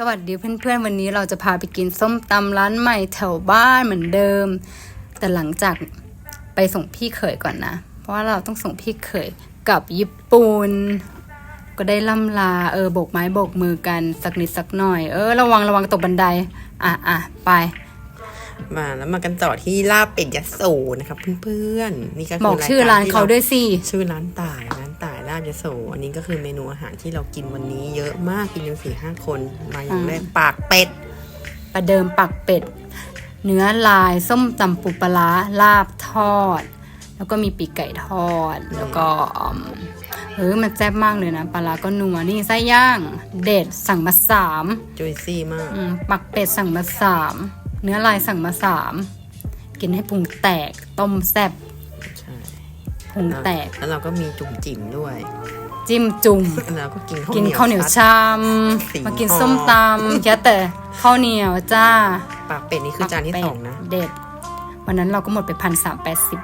สวัสดีเพื่อนๆ วันนี้เราจะพาไปกินส้มตำร้านใหม่แถวบ้านเหมือนเดิม แต่หลังจากไปส่งพี่เขยก่อนนะ เพราะว่าเราต้องส่งพี่เขยกลับญี่ปุ่นก็ได้ล่ำลาเออโบกไม้โบกมือกันสักนิดสักหน่อย เออ ระวังระวังตกบันได อะอะไป มาแล้วมากันต่อที่ลาบเป็ดยะโสนะครับเพื่อนๆนี่ก็คืบอกชื่อร้านเขาด้วยสิ ชื่อร้านต่ายร้านต่ายลาบยะโสอันนี้ก็คือเมนูอาหารที่เรากินวันนี้เยอะมากกินกันสี่ห้าคนมาอย่างแรกปากเป็ด ประเดิมปักเป็ด เนื้อลายส้มตำปูปลาร้าลาบทอด แล้วก็มีปีกไก่ทอด แล้วก็อืมเออมันแซ่บมากเลยนะปลาร้าก็นัวนี่ไส้ย่าง เด็ดสั่งมาสามจุยซี่มาก อืมปักเป็ดสั่งมาสามเนื้อลายสั่งมาสามกินให้พุงแตกต้มแซ่บใช่ พุงแตก แล้วเราก็มีจุ่มจิ๋มด้วย จิ้มจุ่มแล้วก็กินกินข้าวเหนียวซัดชามสีมากินทองส้มตำแค่แต่ข้าวเหนียวจ้า ปากเป็ดนี่คือจานที่สองนะ เด็ด วันนั้นเราก็หมดไปพันสามแปดสิบ